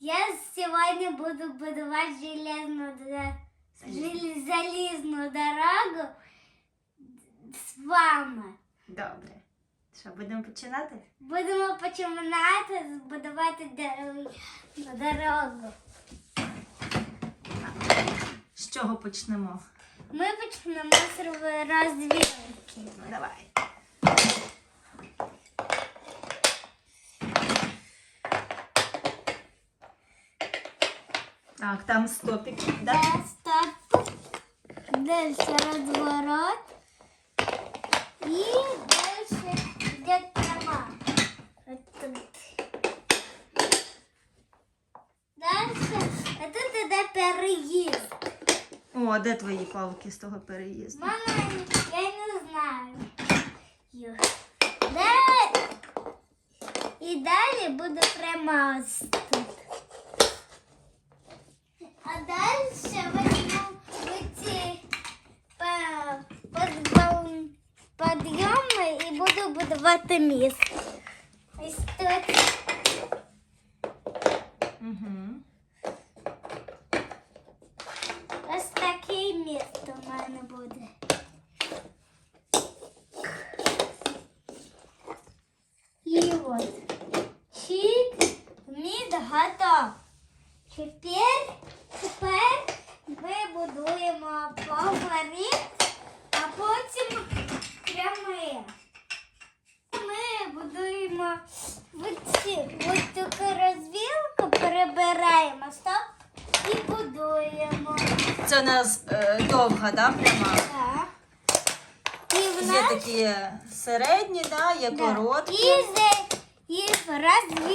Я сьогодні буду будувати железну, дор- залізну дорогу з вами. Добре. Що, будемо починати? Будемо починати будувати дорогу. З чого почнемо? Ми почнемо з розвілки. Ну, давай. Так, там стопик, да? Це стоп. Далі розворот. І далі йде трава. От тут. Далі, а тут іде переїзд. О, де твої палки з того переїзду? Мама, я не знаю. Де? І далі буде прямост тут. А далі візьму ці е, подбал- будувати міст. Ось тут. Угу. Ось такий міст у мене буде. Нас е, довга, да, пряма? Так. І в Є нас такі середні, да, є Да. короткі. І, і раз, в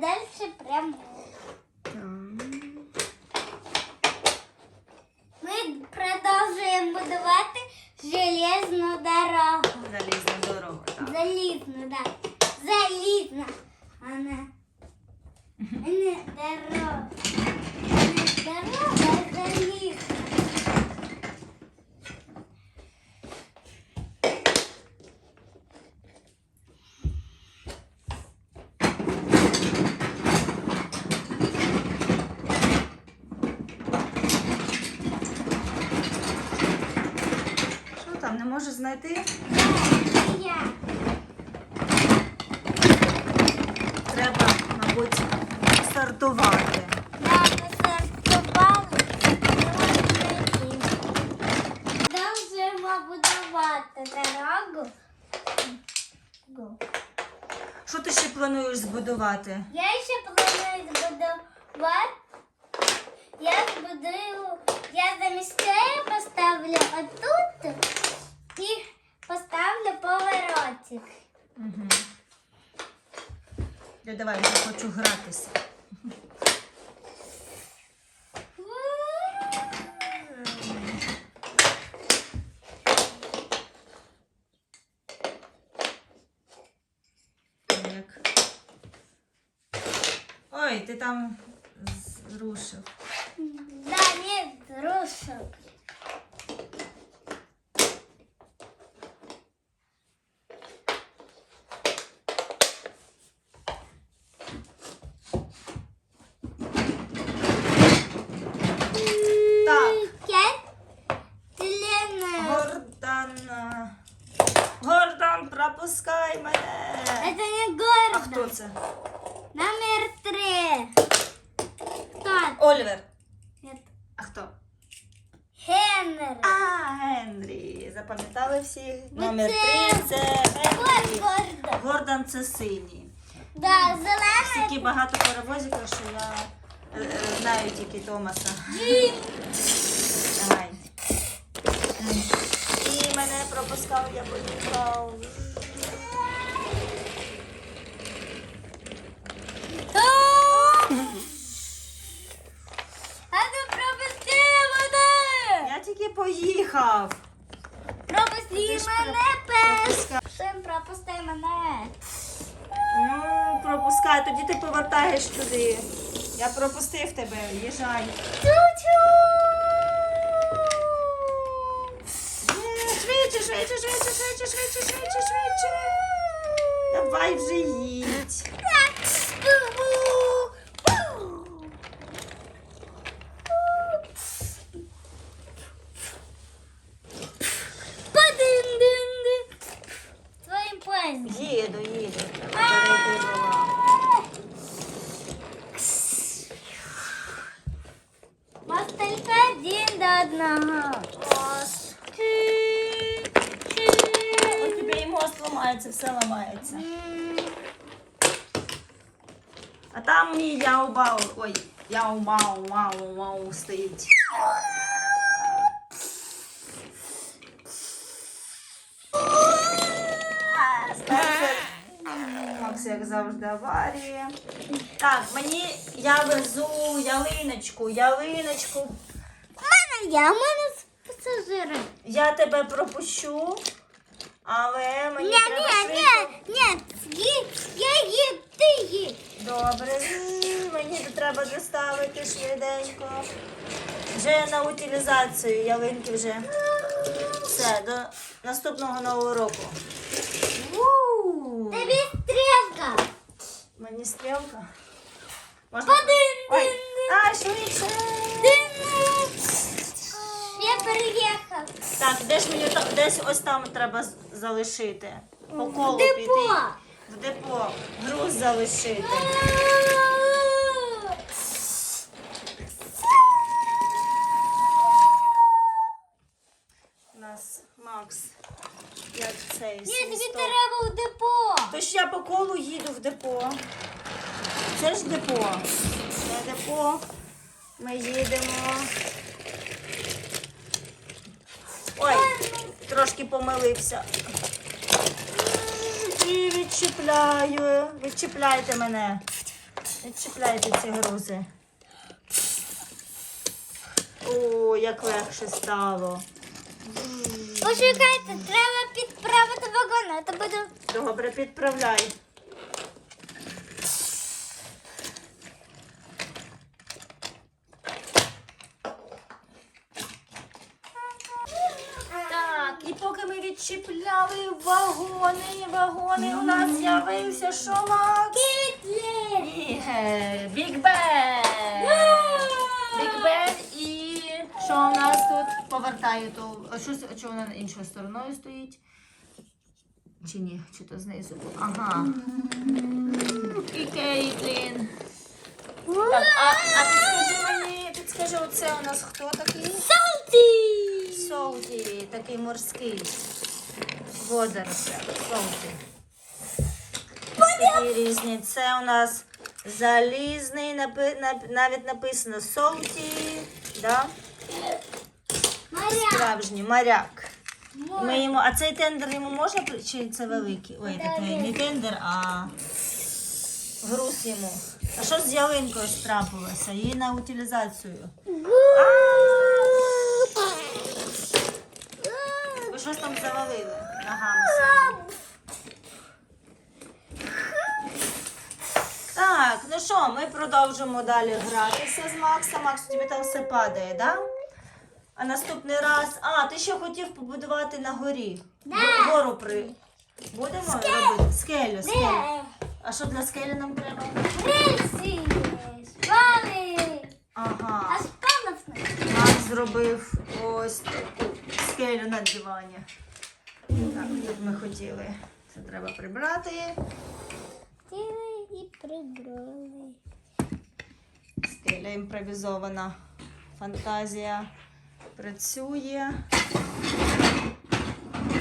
далі прямо. Ми продовжуємо будувати железну дорогу. Залізна дорога. Так. Залізну, так. Залізна. А не, а не дорога. Не дорога, а залізна. Що там, не можу знайти? Я. Треба, мабуть, стартувати. Я посортувала. Продовжуємо будувати дорогу. Що ти ще плануєш збудувати? Я ще планую збудувати. Я збудую, я замість поставлю отут і поставлю поворотик. Угу. Я давай я хочу гратися. Ой, ти там зрушив. Да, нет, рушок. Так. Кет, Лена. Гордан. Гордан, пропускай мене. Это не А гордо. хто це? Номер три. Олівер. Это А хто? Генри. А, Генрі. Запам'ятали всі? Ну, Номер три це Генрі. гордо. Гордан це синій. Да, Стільки зеленый. багато паровозиків, що я е, е, знаю тільки Томаса. Давай. І мене пропускав, я поїхав. А ну пропусти мене! Я тільки поїхав. Пропусти Ти ж мене пес. Всім пропусти мене. Ну, пропускай, тоді ти повертаєш туди. Я пропустив тебе, їжай. Чу-чу. Швидше, швидше, швидше, швидше, швидше, швидше, швидше. Давай вже їдь. Тебе і мост ламається, все ламається. А там мій яу-бау, ой, яу-мау, мау, мау стоїть. Як завжди, аварія. Так, мені я везу ялиночку, ялиночку. Мене я, у мене. Я тебе пропущу, але мені Ні, треба ні, швидко. ні, ні, їдь, я ти їдь. Добре, мені тут треба доставити швиденько. Вже на утилізацію ялинки вже. Все, до наступного нового року. У, Тобі стрілка. Мені стрілка. Можна? Ой, а, швидше. дин. Переїхав. Так, де ж мені та- десь ось там треба з- залишити. По колу Депо. піти. В депо. Груз залишити. У нас Макс. Як цей Ні, тобі свисток. треба в депо. Тож я по колу їду в депо. Це ж депо. Це депо. Ми їдемо. Ой, трошки помилився. І відчіпляю. Відчіпляйте мене. Відчіпляйте ці грузи. О, як легше стало. Почекайте, треба підправити вагон, а то буду. Добре, підправляй. Так, і поки ми відчіпляли вагони, вагони, у нас з'явився? Гітлер! І е, Біг Бен! Біг Бен і що у нас тут? Повертає то. А що, що вона іншою стороною стоїть? Чи ні? Чи то знизу? Ага. І Кейтлін. Так, а, а підскажи мені, підскажи, оце у нас хто такий? Солті, такий морський. Водоросля. Такі різні. Це у нас залізний, напи- навіть написано солті. Да? Справжній моряк. Ми йому, а цей тендер йому можна чи це великий? Ой, такий не тендер, а груз йому. А що з ялинкою трапилося? Її на утилізацію. Ви щось там завалили ногами. Так, ну що, ми продовжимо далі гратися з Максом. Макс, тебе там все падає, да? А наступний раз. А, ти ще хотів побудувати на горі. Да. Гору при. Будемо робити? Скелю, скелю. А що для скелі нам треба? Рельси! Шпали! А Ага. шпалов. Макс зробив ось таку скелю на дивані. Так, як ми хотіли. Це треба прибрати. Тіли і прибрали. Скеля імпровізована. Фантазія працює.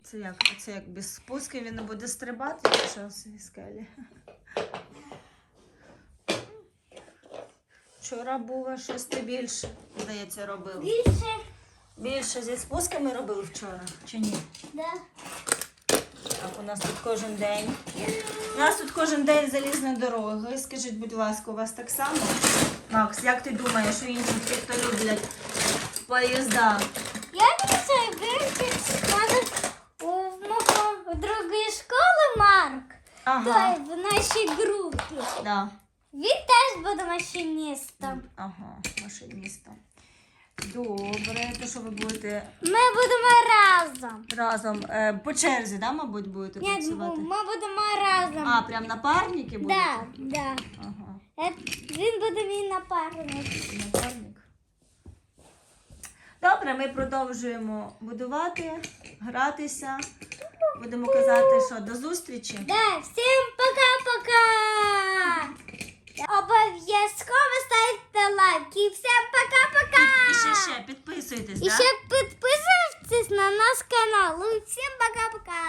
Це як? Це як без спусків він не буде стрибати, якщо з цієї скелі. Вчора було щось ти більше, здається, робив. Більше, Більше зі спусками робив вчора, чи ні? Да. Так, у нас тут кожен день. У нас тут кожен день залізна дорога. Скажіть, будь ласка, у вас так само? Макс, як ти думаєш, що інші ті, хто люблять поїзда? Я не знаю, вирішив у мого другої школи Марк. Ага. Той в нашій групі. Да. Він теж буде машиністом. Ага, машиністом. Добре, то що ви будете Ми будемо разом. разом е, по черзі, да, мабуть, будете Ні, працювати? ми будемо разом. А, прям напарники будете? Да, да. Ага, е, Він буде мій напарник. напарник. Добре, ми продовжуємо будувати, гратися. Будемо казати, що до зустрічі. Да, всім пока-пока! Обов'язково ставте лайки. Всім пока-пока! ще, ще, підписуйтесь. І да? ще підписуйтесь на наш канал. Всім пока-пока.